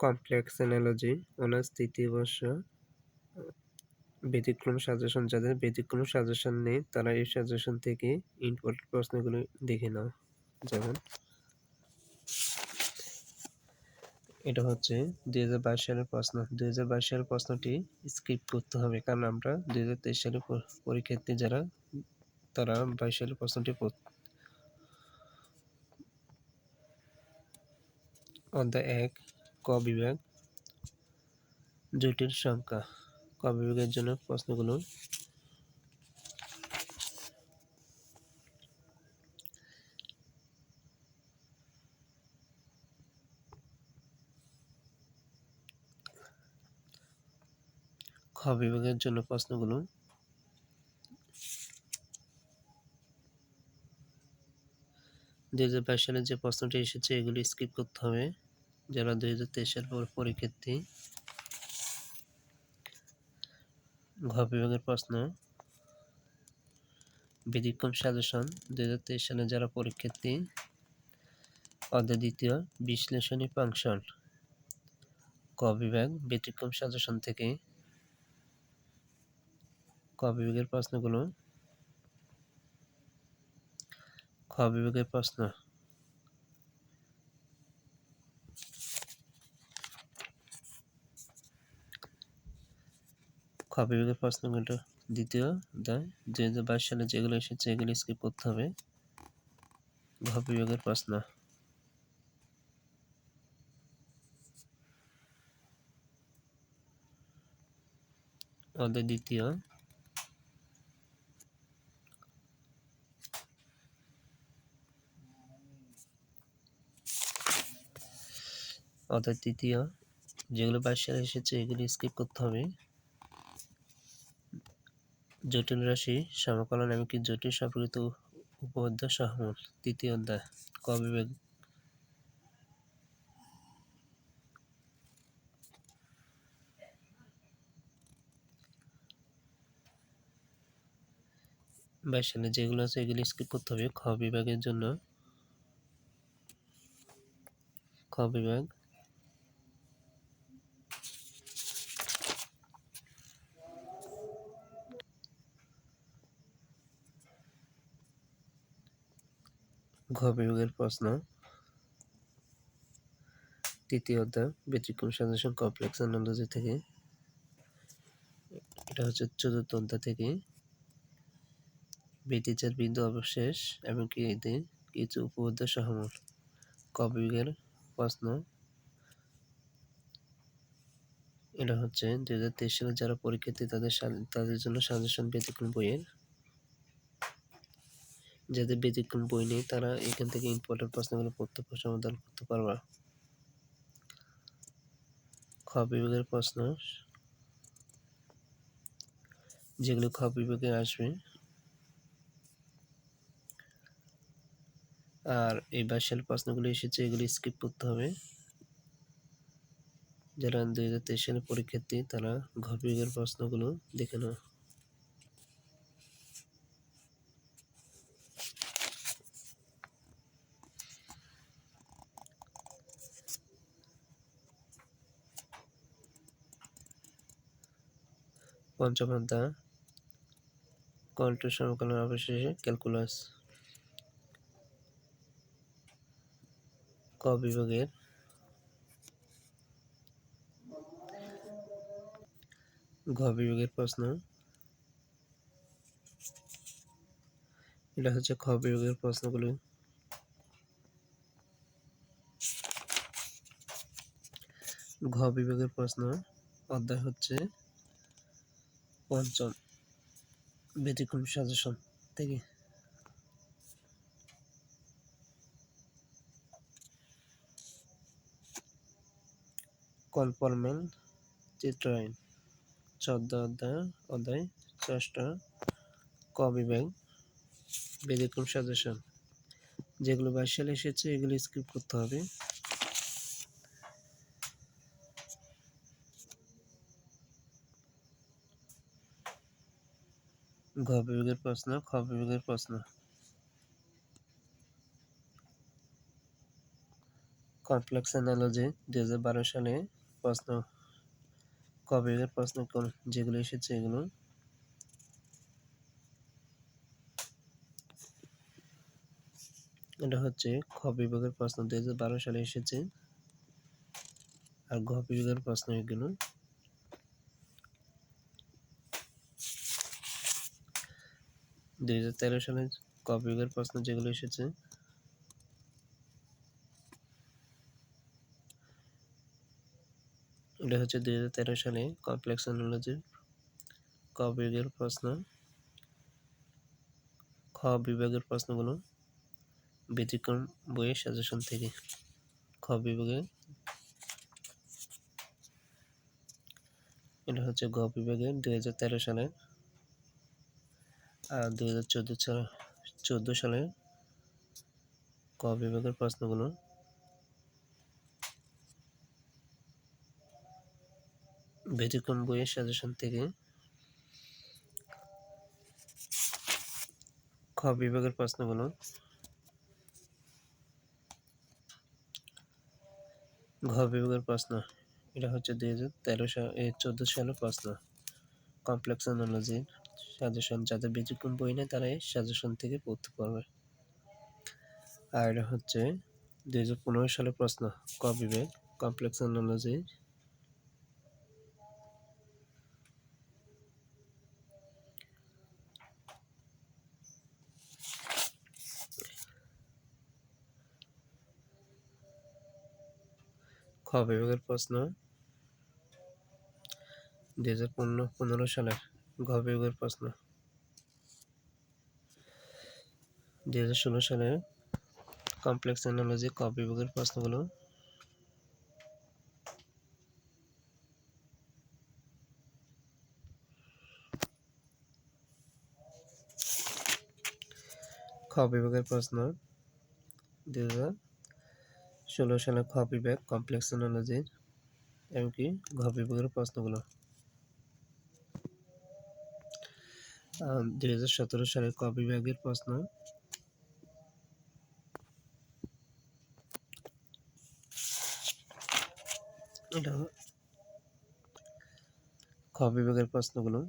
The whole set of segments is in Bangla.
কমপ্লেক্স অ্যানালজি, অনার্স তৃতীয় বর্ষ ব্যতিক্রম সাজেশন যাদের ব্যতিক্রম সাজেশন নেই, তারা এই সাজেশন থেকে ইম্পর্টেন্ট প্রশ্নগুলো দেখে নাও। যেমন, এটা হচ্ছে দুই হাজার বাইশ সালের প্রশ্ন। দুই হাজার বাইশ সালের প্রশ্নটি স্কিপ করতে হবে, কারণ আমরা দুই হাজার তেইশ সালের পরীক্ষার্থী যারা, তারা বাইশ সালের প্রশ্নটি অধ্যায় এক ক বিভাগ? জটিল সংখ্যা। ক বিভাগের জন্য প্রশ্নগুলো। খ বিভাগের জন্য প্রশ্নগুলো। দুই হাজার বাইশ সালে যে প্রশ্নটি এসেছে, এগুলি স্কিপ করতে হবে। যারা দুই হাজার তেইশ পর পরীক্ষার্থী। ঘ বিভাগের প্রশ্ন ব্যতিক্রম সাজেশন, দুই হাজার তেইশ সালে যারা পরীক্ষার্থী, অধ্যায় দ্বিতীয়, বিশ্লেষণী ফাংশন ক বিভাগ ব্যতিক্রম সাজেশন থেকে ক বিভাগের প্রশ্নগুলো। খ বিভাগের প্রশ্ন খ বিভাগের প্রশ্নগুলো দ্বিতীয় অধ্যায় দুই হাজার বাইশ সালে যেগুলো এসেছে এগুলো স্কিপ করতে হবে। ঘ বিভাগের প্রশ্ন। অধ্যায় দ্বিতীয়। অর্থাৎ তৃতীয়, যেগুলো বাইশ সালে এসেছে এগুলি স্কিপ করতে হবে। জটিল রাশি, সমাকলন এমনকি জটিল সম্পর্কিত উপঅধ্যায় সহমূল তৃতীয় অধ্যায়, ক বিভাগ। বাইশ সালে যেগুলো আছে এগুলি স্কিপ করতে হবে। খ বিভাগের জন্য। খ বিভাগ। ঘ বিভাগের প্রশ্ন। তৃতীয় অধ্যায়, ব্যতিক্রম সাজেশন কমপ্লেক্স অ্যানালজি থেকে। এটা হচ্ছে চতুর্থ অধ্যায় থেকে। বেতিচার বিন্দু অবশেষ এবং কি এতে কিছু উপঅধ্যায় সহমূল ক প্রশ্ন। এটা হচ্ছে দুই হাজার তেইশ সালে যারা পরীক্ষার্থী তাদের তাদের জন্য সাজেশন ব্যতিক্রম বইয়ের। যাদের ব্যতিক্রম বই নেই, তারা এখান থেকে ইম্পর্টেন্ট প্রশ্নগুলো প্রত্যক্ষ সমাধান করতে পারবা। খ বিভাগের প্রশ্ন। যেগুলো খ বিভাগে আসবে। আর এই বাইশাল প্রশ্নগুলো এসেছে, এগুলি স্কিপ করতে হবে। যারা দুই হাজার তেইশ সালের পরীক্ষার্থী, তারা ঘ বিভাগের প্রশ্নগুলো দেখে নাও। পঞ্চম অধ্যায় কন্ট্রোল সমকালীন অবশেষে ক্যালকুলাস। ক বিভাগের? ঘ বিভাগের প্রশ্ন। এটা হচ্ছে খ বিভাগের প্রশ্নগুলো। ঘ বিভাগের প্রশ্ন, অধ্যায় হচ্ছে পঞ্চম ব্যতিক্রম সাজেশন থেকে। কলপরমেল চিত্রায়ন চোদ্দ অধ্যায় অধ্যায় ষষ্ঠ, ক বিভাগ, ব্যতিক্রম সাজেশন। যেগুলো বাইশ সালে এসেছে, এগুলো স্কিপ করতে হবে। ঘ বিভাগের প্রশ্ন খ বিভাগের প্রশ্ন। কমপ্লেক্স অ্যানালজি, দুই হাজার বারো সালে প্রশ্ন কবির প্রশ্ন কোন? যেগুলো এসেছে এগুলো। এটা হচ্ছে খ বিভাগের প্রশ্ন, দুই হাজার বারো সালে এসেছে। আর ঘ বিভাগের প্রশ্ন এগুলো। দুই হাজার তেরো সালে ক বিভাগের প্রশ্ন যেগুলো এসেছে। এটা হচ্ছে দুই হাজার তেরো সালে কমপ্লেক্স অ্যানোলজির ক বিভাগের প্রশ্ন। খ বিভাগের প্রশ্নগুলো ব্যতিক্রম বইয়ের সাজেশন থেকে। খ বিভাগে এটা হচ্ছে গ বিভাগে দুই হাজার তেরো সালের দুই হাজার চোদ্দ সাল, চোদ্দ সালে ক বিভাগের প্রশ্নগুলো ব্যতিক্রম বইয়ের সাজেশন থেকে খ বিভাগের প্রশ্নগুলো ঘ বিভাগের প্রশ্ন, এটা হচ্ছে দুই হাজার তেরো সাল চোদ্দ সালের প্রশ্ন। কমপ্লেক্স অ্যানালজির সাজেশন যাদের ব্যতিক্রম বই নেই তারা এই সাজেশন থেকে পড়তে পারবে। আর এটা হচ্ছে দুই হাজার পনেরো সালের প্রশ্ন, ক বিভাগ? কমপ্লেক্স অ্যানালজির খ বিভাগের প্রশ্ন দুই হাজার পনেরো পনেরো সালের বিভাগের প্রশ্ন। দুই হাজার ষোলো সালের কমপ্লেক্স অ্যানালজি ক বিভাগের প্রশ্নগুলো। খ বিভাগের প্রশ্ন, দুই হাজার ষোলো সালে খ বিভাগ কমপ্লেক্স অ্যানালজির এমনকি ঘ বিভাগের প্রশ্নগুলো। দুই হাজার সতেরো সালের ক বিভাগের প্রশ্ন। খ বিভাগের প্রশ্নগুলো।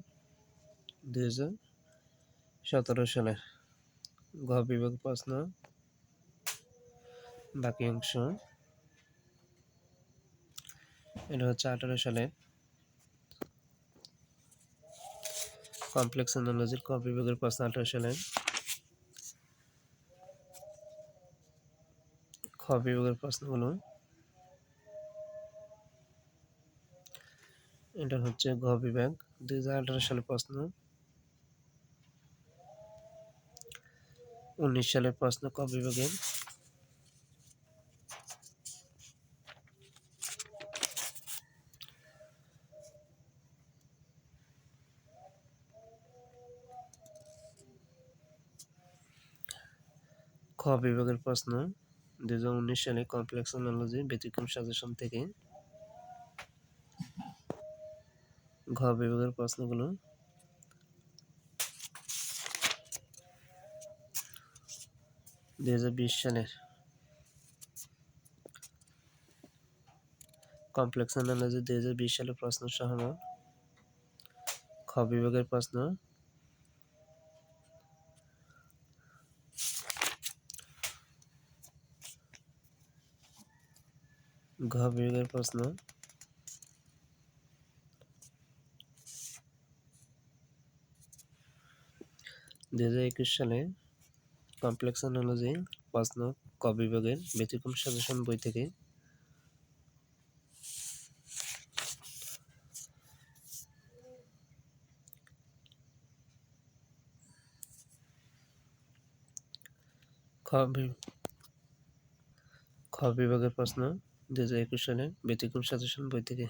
দুই হাজার সতেরো সালের ঘ বিভাগ প্রশ্ন। বাকি অংশ। এটা হচ্ছে আঠারো সালে কমপ্লেক্স অ্যানালজির ক বিভাগের প্রশ্ন আঠারো সালে খ বিভাগের প্রশ্নগুলো এটা হচ্ছে ঘ বিভাগ দুই হাজার আঠারো সালের প্রশ্ন। উনিশ সালের প্রশ্ন ক বিভাগের খ বিভাগের প্রশ্ন। দুই সালে কমপ্লেক্স অ্যানালজি ব্যতিক্রম সাজেশন থেকে ঘ বিভাগের প্রশ্নগুলো। দুই হাজার বিশ সালের কমপ্লেক্স অ্যানালজি দুই হাজার বিশ সালের প্রশ্ন সহ খ বিভাগের প্রশ্ন। ঘ বিভাগের প্রশ্ন। দু হাজার একুশ সালে কমপ্লেক্স অ্যানালজি প্রশ্ন ক বিভাগের ব্যতিক্রম সাজেশন বই থেকে খ বিভাগের প্রশ্ন দু হাজার একুশ সালে ব্যতিক্রম সাজেশন বই থেকে।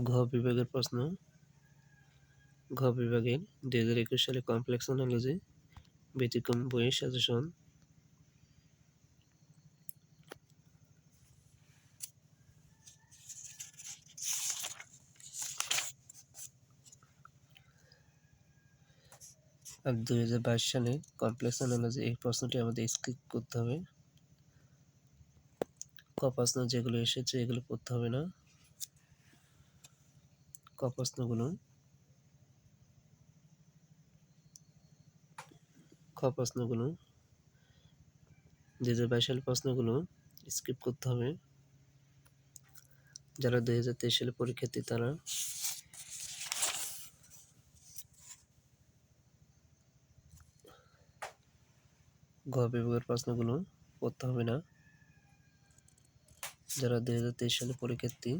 ঘ বিভাগের প্রশ্ন। ঘ বিভাগের দু হাজার একুশ সালে কমপ্লেক্স অ্যানালজি ব্যতিক্রম বইয়ের সাজেশন। আর দুই হাজার বাইশ সালে কমপ্লেক্স অ্যানালজি এই প্রশ্নটি আমাদের স্কিপ করতে হবে। ক প্রশ্ন যেগুলো এসেছে এগুলো করতে হবে না। ক প্রশ্নগুলো খ প্রশ্নগুলো দুই হাজার বাইশ সালের প্রশ্নগুলো স্কিপ করতে হবে। যারা দুই হাজার তেইশ সালে পরীক্ষার্থী তারা গ বিভাগের প্রশ্নগুলো করতে হবে না। যারা দু হাজার তেইশ সালে পরীক্ষার্থী